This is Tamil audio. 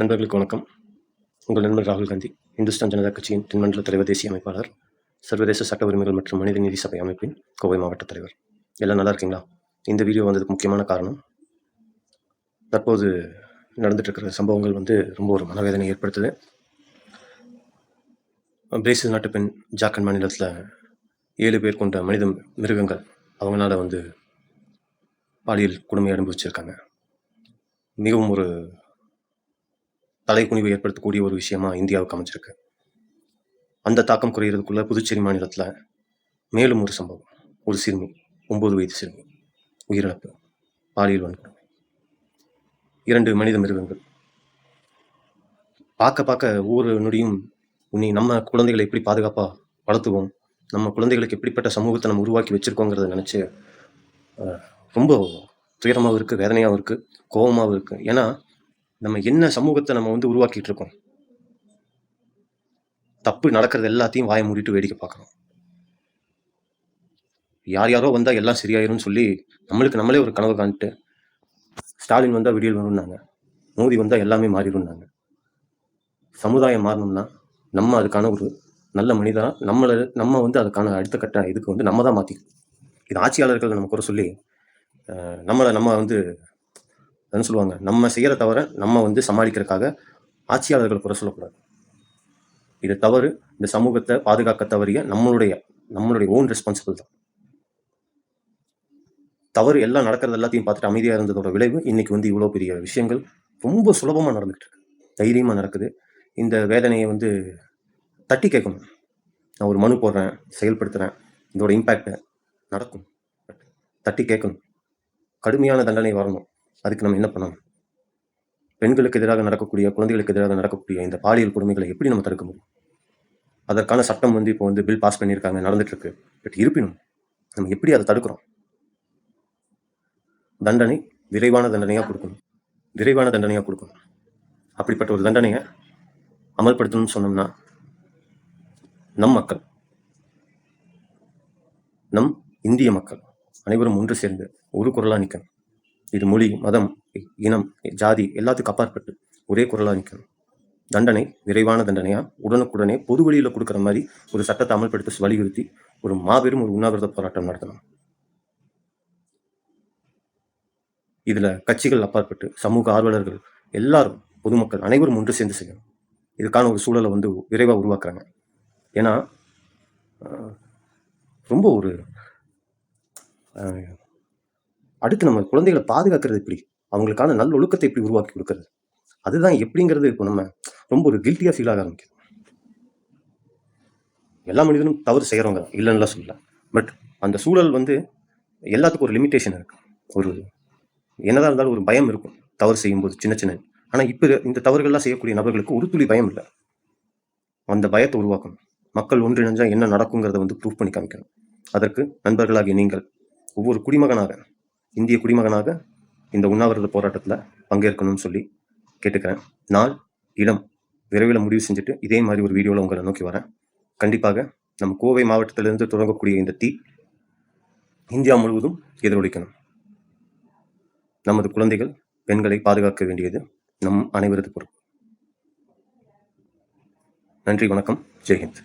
நண்பர்களுக்கு வணக்கம். உங்கள் நண்பர் ராகுல் காந்தி இந்துஸ்தான் ஜனதா கட்சியின் தென்மண்டல தலைவர் தேசிய அமைப்பாளர் சர்வதேச சட்ட உரிமைகள் மற்றும் மனித நீதி சபை அமைப்பின் கோவை மாவட்ட தலைவர். எல்லாம் நல்லா இருக்கீங்களா? இந்த வீடியோ வந்ததுக்கு முக்கியமான காரணம் தற்போது நடந்துட்டு இருக்கிற சம்பவங்கள் வந்து ரொம்ப ஒரு மனவேதனை ஏற்படுத்துது. பிரேசில் நாட்டு பெண் ஜார்க்கண்ட் மாநிலத்தில் ஏழு பேர் கொண்ட மனித மிருகங்கள் அவங்களால வந்து பாலியல் கொடுமை அனுபவிச்சிருக்காங்க. மிகவும் ஒரு தலைக்குனிவு ஏற்படுத்தக்கூடிய ஒரு விஷயமா இந்தியாவுக்கு அமைஞ்சிருக்கு. அந்த தாக்கம் குறையிறதுக்குள்ள புதுச்சேரி மாநிலத்தில் மேலும் ஒரு சம்பவம். ஒரு சிறுமி ஒன்பது வயது சிறுமி உயிரிழப்பு. பாலியல் வன்கொடுமை. இரண்டு மனித மிருகங்கள். பார்க்க பார்க்க ஒவ்வொரு நொடியும் உன்னை நம்ம குழந்தைகளை எப்படி பாதுகாப்பாக வளர்த்துவோம் நம்ம குழந்தைகளுக்கு எப்படிப்பட்ட சமூகத்தை நம்ம உருவாக்கி வச்சிருக்கோங்கிறத நினச்சி ரொம்ப துயரமாகவும் இருக்குது வேதனையாகவும் இருக்குது கோபமாகவும் இருக்குது ஏன்னா நம்ம என்ன சமூகத்தை நம்ம வந்து உருவாக்கிட்டு இருக்கோம் தப்பு நடக்கிறது எல்லாத்தையும் வாய மூடிட்டு வேடிக்கை பார்க்கணும். யார் யாரோ வந்தால் எல்லாம் சரியாயிரும்னு சொல்லி நம்மளுக்கு நம்மளே ஒரு கனவு காண்ட்டு ஸ்டாலின் வந்தால் விடியல் வரும்னாங்க. மோதி வந்தால் எல்லாமே மாறிடும்னாங்க. சமுதாயம் மாறணும்னா நம்ம அதுக்கான ஒரு நல்ல மனிதனாக நம்மளை நம்ம வந்து அதுக்கான அடுத்த கட்ட இதுக்கு வந்து நம்ம தான் மாற்றிக்கணும் இது ஆட்சியாளர்கள் நம்ம குறை சொல்லி நம்மளை நம்ம வந்து என்ன சொல்லுவாங்க. நம்ம செய்கிற தவிர நம்ம வந்து சமாளிக்கிறதுக்காக ஆட்சியாளர்கள் குறை சொல்லக்கூடாது. இது தவறு. இந்த சமூகத்தை பாதுகாக்க தவறிய நம்மளுடைய நம்மளுடைய ஓன் ரெஸ்பான்சிபிள் தான். தவறு எல்லாம் நடக்கிறது எல்லாத்தையும் பார்த்துட்டு அமைதியாக இருந்ததோட விளைவு இன்னைக்கு வந்து இவ்வளோ பெரிய விஷயங்கள் ரொம்ப சுலபமாக நடந்துகிட்டு இருக்கு. தைரியமாக நடக்குது. இந்த வேதனையை வந்து தட்டி கேட்கணும். நான் ஒரு மனு போடுறேன் செயல்படுத்துகிறேன் இதோட இம்பேக்டை நடக்கும். தட்டி கேட்கணும். கடுமையான தண்டனை வரணும். அதுக்கு நம்ம என்ன பண்ணணும்? பெண்களுக்கு எதிராக நடக்கக்கூடிய குழந்தைகளுக்கு எதிராக நடக்கக்கூடிய இந்த பாலியல் கொடுமைகளை எப்படி நம்ம தடுக்க முடியும்? அதற்கான சட்டம் வந்து இப்போ வந்து பில் பாஸ் பண்ணியிருக்காங்க நடந்துட்டு இருக்கு பட் இருப்பினும் நம்ம எப்படி அதை தடுக்கிறோம்? தண்டனை விரைவான தண்டனையாக கொடுக்கணும். விரைவான தண்டனையாக கொடுக்கணும். அப்படிப்பட்ட ஒரு தண்டனையை அமல்படுத்தணும்னு சொன்னோம்னா நம் மக்கள் நம் இந்திய மக்கள் அனைவரும் ஒன்று சேர்ந்து ஒரு குரலாக நிற்கணும் இது மொழி மதம் இனம் ஜாதி எல்லாத்துக்கும் அப்பாற்பட்டு ஒரே குரலாக நிற்கணும் தண்டனை விரைவான தண்டனையா? உடனுக்குடனே பொது வழியில் கொடுக்குற மாதிரி ஒரு சட்டத்தை அமல்படுத்த வலியுறுத்தி ஒரு மாபெரும் ஒரு உண்ணாவிரத போராட்டம் நடத்தணும். இதில் கட்சிகள் அப்பாற்பட்டு சமூக ஆர்வலர்கள் எல்லாரும் பொதுமக்கள் அனைவரும் ஒன்று சேர்ந்து செய்யணும். இதுக்கான ஒரு சூழலை வந்து விரைவாக உருவாக்குறாங்க. ஏன்னா ரொம்ப ஒரு அடுத்து நம்ம குழந்தைகளை பாதுகாக்கிறது எப்படி? அவங்களுக்கான நல்ல ஒழுக்கத்தை எப்படி உருவாக்கி கொடுக்கறது? அதுதான் எப்படிங்கிறது இப்போ நம்ம ரொம்ப ஒரு கில்ட்டியாக ஃபீல் ஆக ஆரம்பிக்குது. எல்லா மனிதனும் தவறு செய்கிறவங்க இல்லைன்னுலாம் சொல்லல. பட் அந்த சூழல் வந்து எல்லாத்துக்கும் ஒரு லிமிட்டேஷன் இருக்கு. ஒரு என்னதான் இருந்தாலும் ஒரு பயம் இருக்கும். தவறு செய்யும்போது சின்ன சின்ன. ஆனால் இப்போ இந்த தவறுகள்லாம் செய்யக்கூடிய நபர்களுக்கு ஒரு துளி பயம் இல்லை. அந்த பயத்தை உருவாக்கணும். மக்கள் ஒன்றிணைஞ்சால் என்ன நடக்குங்கிறத வந்து ப்ரூவ் பண்ணி காமிக்கணும். அதற்கு நண்பர்களாகிய நீங்கள் ஒவ்வொரு குடிமகனாக இந்திய குடிமகனாக இந்த உண்ணாவிரத போராட்டத்தில் பங்கேற்கணும்னு சொல்லி கேட்டுக்கிறேன். நாள் இடம் விரைவில் முடிவு செஞ்சுட்டு இதே மாதிரி ஒரு வீடியோவில் உங்களை நோக்கி வரேன். கண்டிப்பாக நம்ம கோவை மாவட்டத்திலிருந்து தொடங்கக்கூடிய இந்த தீ இந்தியா முழுவதும் எதிரொலிக்கணும். நமது குழந்தைகள் பெண்களை பாதுகாக்க வேண்டியது நம் அனைவரது பொறுப்பு. நன்றி வணக்கம். ஜெய்ஹிந்த்.